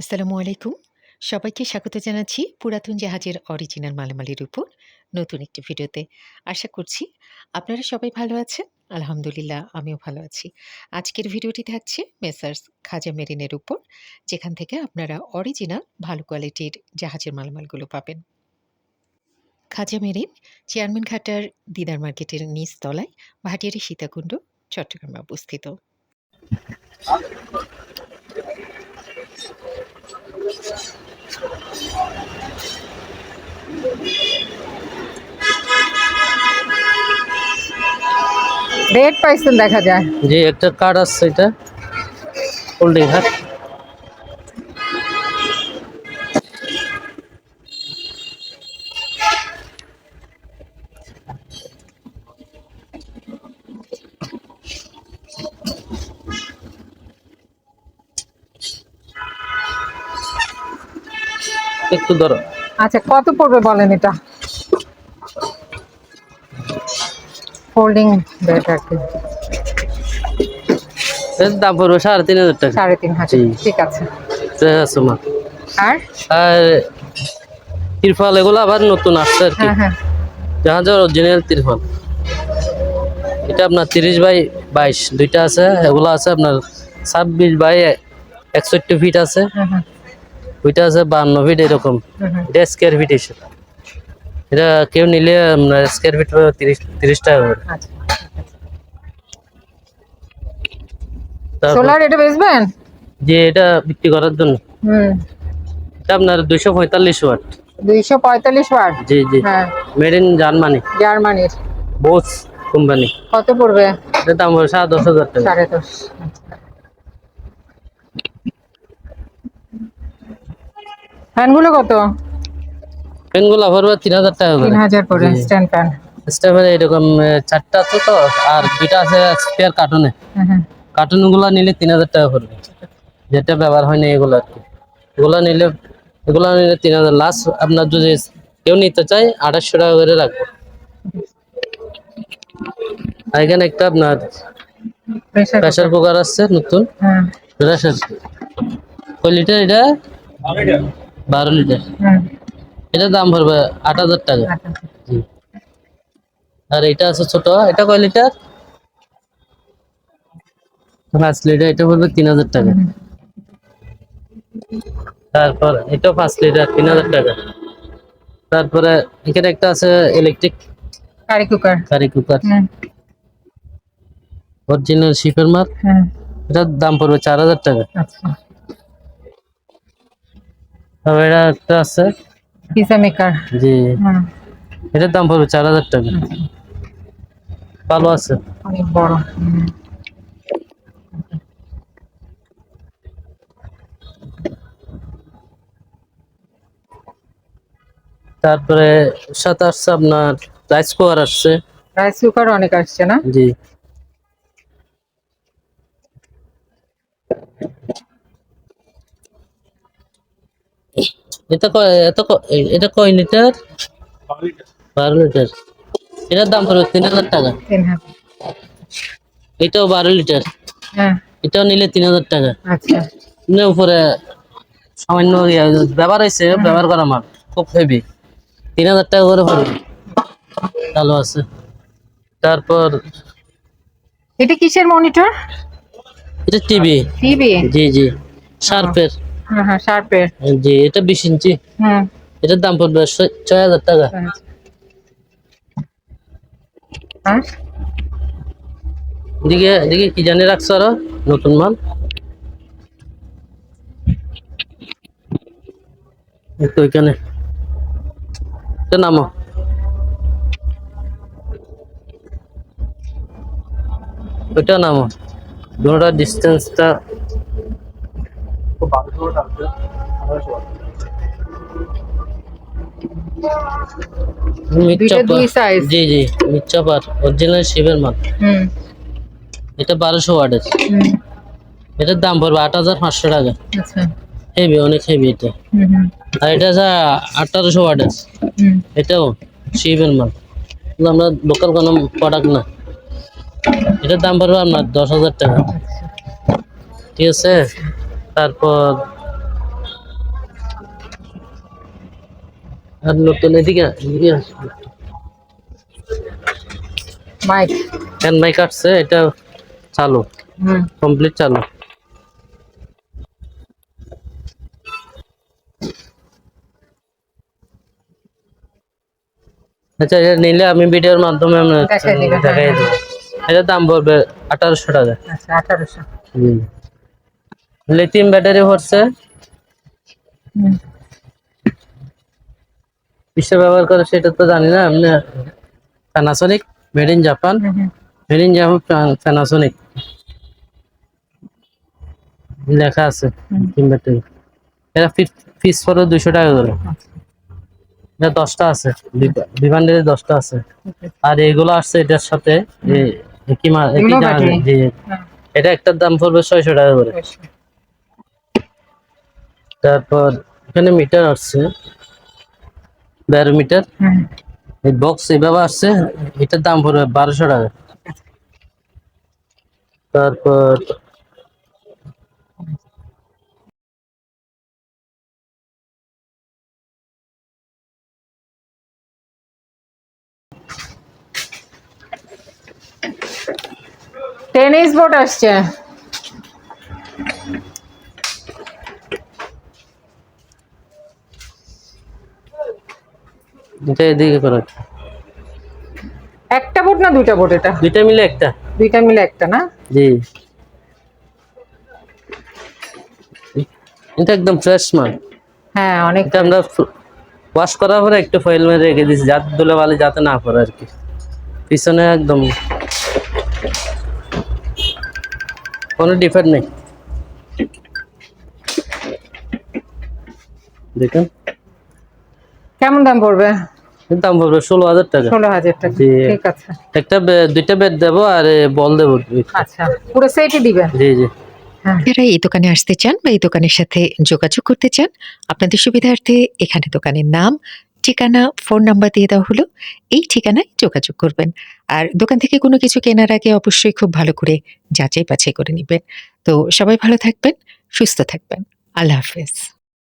আসসালামু আলাইকুম। সবাইকে স্বাগত জানাচ্ছি পুরাতন জাহাজের অরিজিনাল মালামালির উপর নতুন একটি ভিডিওতে। আশা করছি আপনারা সবাই ভালো আছেন। আলহামদুলিল্লাহ, আমিও ভালো আছি। আজকের ভিডিওটি থাকছে মেসার্স খাজা মেরিনের উপর যেখান থেকে আপনারা অরিজিনাল ভালো কোয়ালিটির জাহাজের মালামালগুলো পাবেন। খাজা মেরিন, চেয়ারম্যান ঘাটার দিদার মার্কেটের নিচ তলায় ভাটিয়ারি সীতাকুণ্ড, চট্টগ্রামে অবস্থিত। রেড পাইছেন দেখা যায়। যে একটা কার্ড আসছে এটা। হোল্ডিং হাট একটু ধরো। আচ্ছা কত পড়বে বলেন এটা? ফোল্ডিং বেড আর কি এর দাম পড়বে সাড়ে তিন হাজার টাকা। সাড়ে তিন হাজার। ঠিক আছে। ঠিক আছে মা। আর? আর তিরফল এগুলো আবার নতুন আসছে আর কি। হ্যাঁ হ্যাঁ। জাহাজের অরিজিনাল তিরফল এটা আপনার তিরিশ বাই বাইশ। দুইটা আছে এগুলো আছে আপনার ছাব্বিশ বাই একষট্টি ফিট আছে। হ্যাঁ হ্যাঁ। ওইটা আছে বান্ন ফিট এরকম। এটা ফিট এসে। এটা কেউ নিলে স্কোয়ার ফিট তিরিশ তিরিশ টাকা করে। আচ্ছা সোলার এটা বেচবেন যে এটা বিক্রি করার জন্য। হুম। এটা আপনার দুইশো পঁয়তাল্লিশ ওয়াট। দুইশো পঁয়তাল্লিশ ওয়াট? জি জি। হ্যাঁ। মেড ইন জার্মানি জার্মানির বোস কোম্পানি কত পড়বে? এটার দাম হবে সাড়ে দশ হাজার টাকা। সাড়ে দশ ফ্যানগুলো কত? পেনগুলো ভরবে তিন হাজার টাকা করে। তিন হাজার জি। স্ট্যান্ড ফ্যান স্টেপের এরকম চারটা আছে তো আর দুইটা আছে স্পেয়ার কার্টুনে কার্টুনগুলো নিলে তিন হাজার টাকা পড়বে। যেটা ব্যবহার হয় না এগুলো আর কি। এগুলো নিলে এগুলো নিলে তিন হাজার। লাস্ট আপনার যদি কেউ নিতে চায় আঠাশশো টাকা করে রাখব। আর এখানে একটা আপনার প্রেসার কুকার আসছে নতুন। হ্যাঁ প্রেসার কয় লিটার এটা? বারো লিটার এটার দাম পড়বে আট হাজার টাকা। আর এটা আছে ছোট এটা কয় লিটার? পাঁচ লিটার এটা পড়বে তিন হাজার টাকা। তারপর এটা পাঁচ লিটার তিন হাজার টাকা। তারপরে এখানে একটা আছে electric curry cooker curry cooker original শিপের মাল। এটার দাম পড়বে চার হাজার টাকা। আচ্ছা। তারপর এটা একটা আছে পিজা মেকার জি। এটার দাম পড়বে চার হাজার টাকা। ভালো আছে। অনেক বড়। তারপরে সাথে আসছে আপনার রাইস কুকার আসছে। রাইস কুকার অনেক আসছে না? জি। এটা কয় এত ক- এটা কয় লিটার? বারো লিটার। এটার দাম পড়বে তিন হাজার টাকা। এটাও বারো লিটার। হ্যাঁ। এটাও নিলে তিন হাজার টাকা। আচ্ছা। উপরে সামান্য ইয়ে ব্যবহার হয়েছে ব্যবহার করা মাল। খুব হেভি তিন হাজার টাকা করে পড়বে। ভালো আছে। তারপর এটা কিসের মনিটর এটা টিভি টিভি জি জি। শার্পের। হ্যাঁ হ্যাঁ শার্পের জি এটা বিশ ইঞ্চি। হুম। এটার দাম পড়বে ছয় হাজার টাকা। এদিকে এদিকে কি জানি রাখছো আরও? নতুন মাল। তো ওইখানে। নামো। ওইটা নামো। দুটার ডিস্টেন্সটা জি জি অরিজিনাল শিবের মাল। এটা বারোশো এটার দাম পড়বে আট হাজার পাঁচশো টাকা। আচ্ছা। হেভি অনেক হেভি এটা। আর এটা আছে আঠারোশো এটাও শিবের মাল। আমরা লোকাল কোনো প্রোডাক্ট না। এটার দাম পড়বে আপনার দশ হাজার টাকা। আচ্ছা। ঠিক আছে? তারপর আর নতুন এদিকে এদিকে মাইক হ্যান্ড মাইক আসছে এটা চালু কমপ্লিট চালু। আচ্ছা এটা নিলে আমি ভিডিওর মাধ্যমে দেখাই দেবো। এটার দাম পড়বে আঠারোশো টাকা। আচ্ছা আঠারোশো। হুম। লিথিয়াম ব্যাটারি পড়ছে বিশ্ব ব্যবহার করে সেটা তো জানি না আপনি Panasonic made in Japan. Made in Japan Panasonic লেখা আছে। লিথিয়াম ব্যাটারি এটা পিস পড়ে দুশো টাকা করে। এটা দশটা আছে বিভান্ডের দশটা আছে। আর এগুলো আসছে এটার সাথে হ্যাঁ, এটা একটার দাম পড়বে ছয়শো টাকা করে। তারপর এখানে মিটার আসছে। বারো মিটার এই বক্স এভাবে আসছে এটার দাম পড়বে বারোশো টাকা। তারপর টেনিস বোর্ড আসছে। এটা এদিকে করে। একটা বোর্ড না দুইটা বোর্ড এটা? দুইটা মিলে একটা। দুইটা মিলে একটা না? জি। এটা একদম ফ্রেশ মাল। হ্যাঁ অনেক আমরা ওয়াশ করার পরে একটু ফয়েল মেরে রেখে দিয়েছি যাতে ধুলে বালি যাতে না পড়ে আর কি। পিছনে একদম কোনো ডিফারেন্ট নেই। দেখুন। কেমন দাম পড়বে? দাম পড়বে ষোলো হাজার টাকা। ষোলো হাজার টাকা ঠিক আছে। একটা দুইটা বেড দেবো আর বল দেবো। আচ্ছা পুরো সেটই দিবেন? জি জি। হ্যাঁ। যারা এই দোকানে আসতে চান বা এই দোকানের সাথে যোগাযোগ করতে চান আপনাদের সুবিধার্থে এখানে দোকানের নাম ঠিকানা ফোন নাম্বার দিয়ে দেওয়া হলো। এই ঠিকানায় যোগাযোগ করবেন। আর দোকান থেকে কোনো কিছু কেনার আগে অবশ্যই খুব ভালো করে যাচাই বাছাই করে নেবেন। তো সবাই ভালো থাকবেন সুস্থ থাকবেন। আল্লাহ হাফেজ।